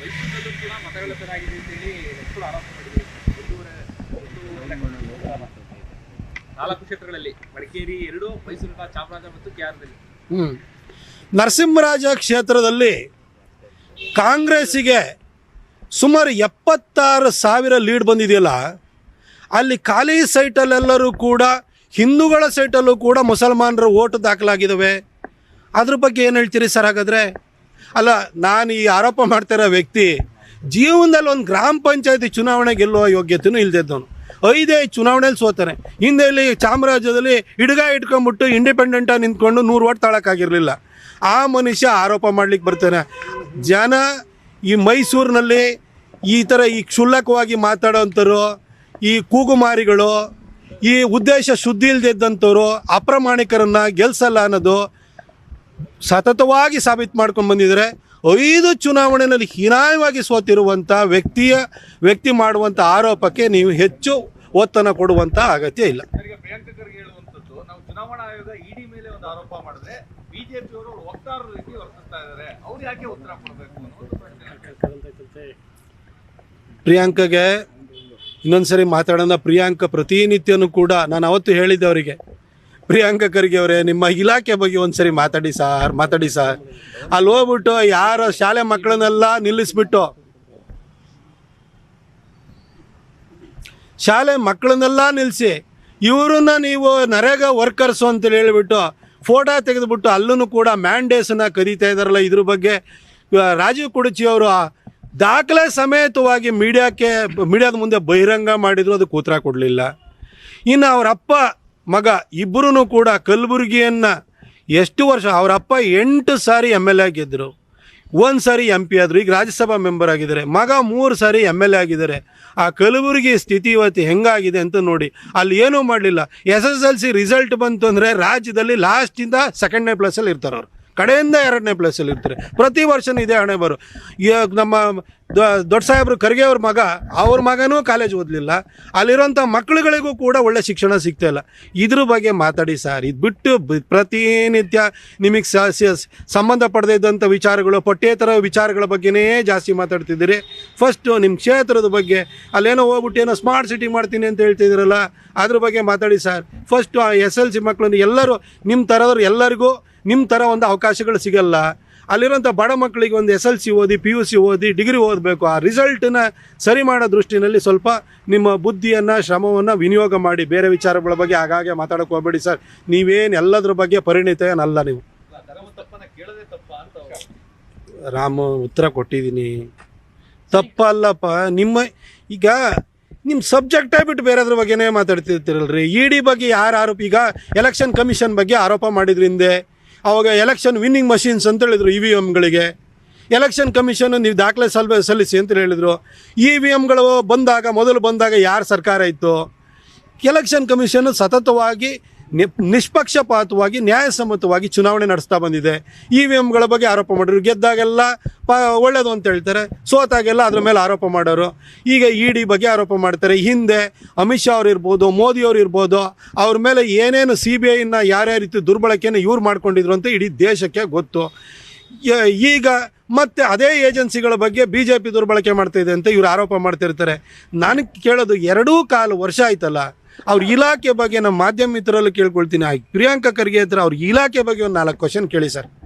ಮೈಸೂರಿನಲ್ಲೂ ಕೂಡ ಮತಗಳ್ಳತನ ಆಗಿದೆ ಅಂತೇಳಿ ಕೂಡ ಆರೋಪ ಮಾಡಿದ್ರು ನಾಲ್ಕು ಕ್ಷೇತ್ರಗಳಲ್ಲಿ ಮಡಿಕೇರಿ ಎರಡು ಮೈಸೂರಿನ ಚಾಮರಾಜ ಮತ್ತು ಕೆಆರ್ದಲ್ಲಿ. ನರಸಿಂಹರಾಜ ಕ್ಷೇತ್ರದಲ್ಲಿ ಕಾಂಗ್ರೆಸ್ಸಿಗೆ ಸುಮಾರು ಎಪ್ಪತ್ತಾರು ಸಾವಿರ ಲೀಡ್ ಬಂದಿದೆಯಲ್ಲ, ಅಲ್ಲಿ ಖಾಲಿ ಸೈಟಲ್ಲೆಲ್ಲರೂ ಕೂಡ, ಹಿಂದೂಗಳ ಸೈಟಲ್ಲೂ ಕೂಡ ಮುಸಲ್ಮಾನರು ಓಟು ದಾಖಲಾಗಿದ್ದಾವೆ ಅದ್ರ ಬಗ್ಗೆ ಏನು ಹೇಳ್ತೀರಿ ಸರ್ ಹಾಗಾದರೆ? ಅಲ್ಲ, ನಾನು ಈ ಆರೋಪ ಮಾಡ್ತಿರೋ ವ್ಯಕ್ತಿ ಜೀವನದಲ್ಲಿ ಒಂದು ಗ್ರಾಮ ಪಂಚಾಯತಿ ಚುನಾವಣೆ ಗೆಲ್ಲುವ ಯೋಗ್ಯತೆಯೂ ಇಲ್ದಿದ್ದವನು ಐದೇ ಚುನಾವಣೆಯಲ್ಲಿ ಸೋತಾನೆ ಹಿಂದೆ ಇಲ್ಲಿ ಚಾಮರಾಜ್ಯದಲ್ಲಿ ಹಿಡ್ಗ ಇಟ್ಕೊಂಡ್ಬಿಟ್ಟು ಇಂಡಿಪೆಂಡೆಂಟಾಗಿ ನಿಂತ್ಕೊಂಡು ನೂರು ಓಟ್ ತಾಳಕ್ಕಾಗಿರಲಿಲ್ಲ. ಆ ಮನುಷ್ಯ ಆರೋಪ ಮಾಡ್ಲಿಕ್ಕೆ ಬರ್ತಾನೆ. ಜನ ಈ ಮೈಸೂರಿನಲ್ಲಿ ಈ ಥರ ಈ ಕ್ಷುಲ್ಲಕವಾಗಿ ಮಾತಾಡೋಂಥವ್ರು, ಈ ಕೂಗುಮಾರಿಗಳು, ಈ ಉದ್ದೇಶ ಶುದ್ಧಿ ಇಲ್ದಿದ್ದಂಥವ್ರು ಅಪ್ರಾಮಾಣಿಕರನ್ನ ಗೆಲ್ಸಲ್ಲ ಅನ್ನೋದು ಸತತವಾಗಿ ಸಾಬೀತು ಮಾಡ್ಕೊಂಡು ಬಂದಿದ್ದಾರೆ. ಐದು ಚುನಾವಣೆಯಲ್ಲಿ ಹೀನಾಯವಾಗಿ ಸೋತಿರುವಂಥ ವ್ಯಕ್ತಿಯ ವ್ಯಕ್ತಿ ಮಾಡುವಂಥ ಆರೋಪಕ್ಕೆ ನೀವು ಹೆಚ್ಚು ಒತ್ತನ್ನು ಕೊಡುವಂಥ ಅಗತ್ಯ ಇಲ್ಲ. ಪ್ರಿಯಾಂಕಗೆ ಇನ್ನೊಂದ್ಸರಿ ಮಾತಾಡೋಣ. ಪ್ರಿಯಾಂಕ ಪ್ರತಿನಿತ್ಯನೂ ಕೂಡ ನಾನು ಅವತ್ತು ಹೇಳಿದ್ದೆ ಅವರಿಗೆ ಪ್ರಿಯಾಂಕ ಖರ್ಗೆ ಅವರೇ, ನಿಮ್ಮ ಇಲಾಖೆ ಬಗ್ಗೆ ಒಂದ್ಸರಿ ಮಾತಾಡಿ ಸಾರ್ ಮಾತಾಡಿ ಸಾರ್. ಅಲ್ಲಿ ಹೋಗ್ಬಿಟ್ಟು ಯಾರ ಶಾಲೆ ಮಕ್ಕಳನ್ನೆಲ್ಲ ನಿಲ್ಲಿಸ್ಬಿಟ್ಟು, ಶಾಲೆ ಮಕ್ಕಳನ್ನೆಲ್ಲ ನಿಲ್ಲಿಸಿ ಇವ್ರನ್ನ ನೀವು ನರೇಗಾ ವರ್ಕರ್ಸು ಅಂತ ಹೇಳಿಬಿಟ್ಟು ಫೋಟೋ ತೆಗೆದುಬಿಟ್ಟು ಅಲ್ಲೂ ಕೂಡ ಮ್ಯಾಂಡೇಸನ್ನ ಕರೀತಾ ಇದ್ದಾರಲ್ಲ ಇದ್ರ ಬಗ್ಗೆ. ರಾಜೀವ್ ಕುಡಚಿ ಅವರು ದಾಖಲೆ ಸಮೇತವಾಗಿ ಮೀಡಿಯಾಕ್ಕೆ, ಮೀಡಿಯಾದ ಮುಂದೆ ಬಹಿರಂಗ ಮಾಡಿದ್ರು, ಅದಕ್ಕೆ ಉತ್ತರ ಕೊಡಲಿಲ್ಲ. ಇನ್ನು ಅವರಪ್ಪ ಮಗ ಇಬ್ಬರೂ ಕೂಡ ಕಲಬುರಗಿಯನ್ನು ಎಷ್ಟು ವರ್ಷ, ಅವರ ಅಪ್ಪ ಎಂಟು ಸಾರಿ ಎಂ ಎಲ್ ಎ ಆಗಿದ್ದರು ಒಂದು ಸಾರಿ ಎಂ ಪಿ ಆದರು, ಈಗ ರಾಜ್ಯಸಭಾ ಮೆಂಬರ್ ಆಗಿದ್ದಾರೆ. ಮಗ ಮೂರು ಸಾರಿ ಎಂ ಎಲ್ ಎ ಆಗಿದ್ದಾರೆ. ಆ ಕಲಬುರಗಿ ಸ್ಥಿತಿ ಇವತ್ತು ಹೆಂಗಾಗಿದೆ ಅಂತ ನೋಡಿ, ಅಲ್ಲಿ ಏನೂ ಮಾಡಲಿಲ್ಲ. S S L C result ಬಂತು ಅಂದರೆ ರಾಜ್ಯದಲ್ಲಿ ಲಾಸ್ಟಿಂದ ಸೆಕೆಂಡ್ನೇ ಪ್ಲೇಸಲ್ಲಿ ಇರ್ತಾರೆ ಅವರು ಕಡೆಯಿಂದ ಎರಡನೇ ಪ್ಲೇಸಲ್ಲಿ ಇರ್ತಾರೆ. ಪ್ರತಿ ವರ್ಷನೂ ಇದೇ ಹಣೆ ಬರು. ಈಗ ನಮ್ಮ ದೊಡ್ಡ ಸಾಹೇಬ್ರು ಖರ್ಗೆ ಅವ್ರ ಮಗ, ಅವ್ರ ಮಗನೂ ಕಾಲೇಜ್ ಓದಲಿಲ್ಲ. ಅಲ್ಲಿರೋಂಥ ಮಕ್ಕಳುಗಳಿಗೂ ಕೂಡ ಒಳ್ಳೆ ಶಿಕ್ಷಣ ಸಿಗ್ತಾ ಇಲ್ಲ. ಇದ್ರ ಬಗ್ಗೆ ಮಾತಾಡಿ ಸರ್. ಇದು ಬಿಟ್ಟು ಪ್ರತಿನಿತ್ಯ ನಿಮಗೆ ಸಂಬಂಧ ಇದ್ದಂಥ ವಿಚಾರಗಳು, ಪಠ್ಯೇತರ ವಿಚಾರಗಳ ಬಗ್ಗೆನೇ ಜಾಸ್ತಿ ಮಾತಾಡ್ತಿದ್ದೀರಿ. ಫಸ್ಟು ನಿಮ್ಮ ಕ್ಷೇತ್ರದ ಬಗ್ಗೆ ಅಲ್ಲೇನೋ ಹೋಗ್ಬಿಟ್ಟು ಏನೋ ಸ್ಮಾರ್ಟ್ ಸಿಟಿ ಮಾಡ್ತೀನಿ ಅಂತ ಹೇಳ್ತಿದ್ದೀರಲ್ಲ ಅದ್ರ ಬಗ್ಗೆ ಮಾತಾಡಿ ಸರ್ ಫಸ್ಟು ಆ ಎಸ್ ಎಲ್ ಸಿ ಮಕ್ಕಳನ್ನು ಎಲ್ಲರೂ ನಿಮ್ಮ ಥರದವ್ರು ಎಲ್ಲರಿಗೂ ನಿಮ್ಮ ಥರ ಒಂದು ಅವಕಾಶಗಳು ಸಿಗಲ್ಲ. ಅಲ್ಲಿರೋಂಥ ಬಡ ಮಕ್ಕಳಿಗೆ ಒಂದು ಎಸ್ ಎಲ್ ಸಿ ಓದಿ ಪಿ ಯು ಸಿ ಓದಿ ಡಿಗ್ರಿ ಓದಬೇಕು. ಆ ರಿಸಲ್ಟನ್ನ ಸರಿ ಮಾಡೋ ದೃಷ್ಟಿನಲ್ಲಿ ಸ್ವಲ್ಪ ನಿಮ್ಮ ಬುದ್ಧಿಯನ್ನು ಶ್ರಮವನ್ನು ವಿನಿಯೋಗ ಮಾಡಿ. ಬೇರೆ ವಿಚಾರಗಳ ಬಗ್ಗೆ ಆಗಾಗ್ಗೆ ಮಾತಾಡೋಕೆ ಹೋಗ್ಬೇಡಿ ಸರ್ ನೀವೇನು ಎಲ್ಲದ್ರ ಬಗ್ಗೆ ಪರಿಣಿತ ಏನಲ್ಲ ನೀವು ರಾಮ ಉತ್ತರ ಕೊಟ್ಟಿದ್ದೀನಿ. ತಪ್ಪಲ್ಲಪ್ಪ. ನಿಮ್ಮ ಈಗ ನಿಮ್ಮ ಸಬ್ಜೆಕ್ಟೇ ಬಿಟ್ಟು ಬೇರೆದ್ರ ಬಗ್ಗೆನೇ ಮಾತಾಡ್ತಿರ್ತೀರಲ್ರಿ. ಇ ಡಿ ಬಗ್ಗೆ ಯಾರು ಆರೋಪ ಈಗ ಎಲೆಕ್ಷನ್ ಕಮಿಷನ್ ಬಗ್ಗೆ ಆರೋಪ ಮಾಡಿದ್ರಿಂದೆ ಅವಾಗ ಎಲೆಕ್ಷನ್ ವಿನ್ನಿಂಗ್ ಮಷಿನ್ಸ್ ಅಂತ ಹೇಳಿದ್ರು ಇ ವಿ ಎಮ್ಗಳಿಗೆ ಎಲೆಕ್ಷನ್ ಕಮಿಷನ್ ನೀವು ದಾಖಲೆ ಸಲ್ ಸಲ್ಲಿಸಿ ಅಂತ ಹೇಳಿದರು. ಇ ವಿ ಎಮ್ಗಳು ಬಂದಾಗ ಮೊದಲು ಬಂದಾಗ ಯಾರು ಸರ್ಕಾರ ಇತ್ತು? ಎಲೆಕ್ಷನ್ ಕಮಿಷನ್ ಸತತವಾಗಿ ನಿಷ್ಪಕ್ಷಪಾತವಾಗಿ, ನ್ಯಾಯಸಮ್ಮತವಾಗಿ ಚುನಾವಣೆ ನಡೆಸ್ತಾ ಬಂದಿದೆ. ಇ ವಿ ಎಮ್ಗಳ ಬಗ್ಗೆ ಆರೋಪ ಮಾಡಿದ್ರು. ಗೆದ್ದಾಗೆಲ್ಲ ಪ ಒಳ್ಳೇದು ಅಂತ ಹೇಳ್ತಾರೆ. ಸೋತಾಗೆಲ್ಲ ಅದ್ರ ಮೇಲೆ ಆರೋಪ ಮಾಡೋರು. ಈಗ ಇ ಡಿ ಬಗ್ಗೆ ಆರೋಪ ಮಾಡ್ತಾರೆ. ಹಿಂದೆ ಅಮಿತ್ ಶಾ ಅವ್ರು ಇರ್ಬೋದು, ಮೋದಿ ಅವ್ರು ಇರ್ಬೋದು, ಅವ್ರ ಮೇಲೆ ಏನೇನು ಸಿ ಬಿ ಐನ ಯಾರ್ಯಾವ ರೀತಿ ದುರ್ಬಳಕೆಯನ್ನು ಇವ್ರು ಮಾಡ್ಕೊಂಡಿದ್ರು ಅಂತ ಇಡೀ ದೇಶಕ್ಕೆ ಗೊತ್ತು. ಈಗ ಮತ್ತೆ ಅದೇ ಏಜೆನ್ಸಿಗಳ ಬಗ್ಗೆ ಬಿ ಜೆ ಪಿ ದುರ್ಬಳಕೆ ಮಾಡ್ತಾ ಇದೆ ಅಂತ ಇವ್ರು ಆರೋಪ ಮಾಡ್ತಿರ್ತಾರೆ. ನಾನು ಕೇಳೋದು ಎರಡೂ ಕಾಲು ವರ್ಷ ಆಯ್ತಲ್ಲ. ಅವ್ರ ಇಲಾಖೆ ಬಗ್ಗೆ ನಮ್ಮ ಮಾಧ್ಯಮ ಮಿತ್ರರಲ್ಲೂ ಕೇಳ್ಕೊಳ್ತೀನಿ. ಪ್ರಿಯಾಂಕ ಖರ್ಗೆ ಹತ್ರ ಅವ್ರ ಇಲಾಖೆ ಬಗ್ಗೆ ಒಂದು ನಾಲ್ಕು ಕ್ವಶನ್ ಕೇಳಿ ಸರ್.